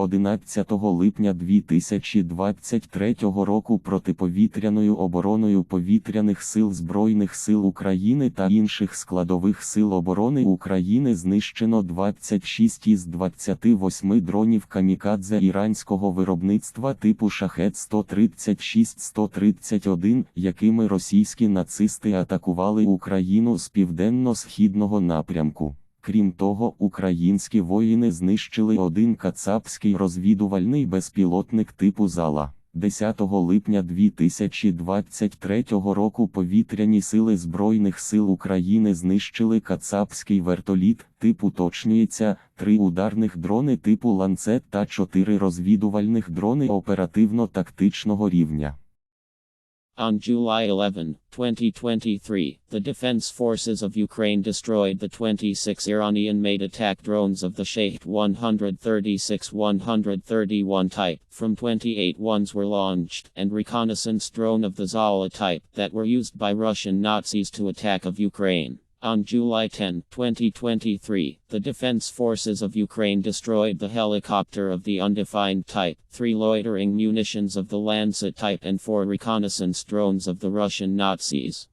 11 липня 2023 року протиповітряною обороною повітряних сил Збройних сил України та інших складових сил оборони України знищено 26 із 28 дронів камікадзе іранського виробництва типу Шахет 136-131, якими російські нацисти атакували Україну з південно-східного напрямку. Крім того, українські воїни знищили один кацапський розвідувальний безпілотник типу Зала. 10 липня 2023 року повітряні сили Збройних сил України знищили кацапський вертоліт, типу уточнюється, три ударних дрони типу ланцет та чотири розвідувальних дрони оперативно-тактичного рівня. On July 11, 2023, the Defense Forces of Ukraine destroyed the 26 Iranian made attack drones of the Shahed 136 131 type. From 28 ones were launched, and reconnaissance drone of the Zala type that were used by Russian Nazis to attack of Ukraine. On July 10, 2023, the Defense Forces of Ukraine destroyed the helicopter of the undefined type, three loitering munitions of the Lancet type, and four reconnaissance drones of the Russian Nazis.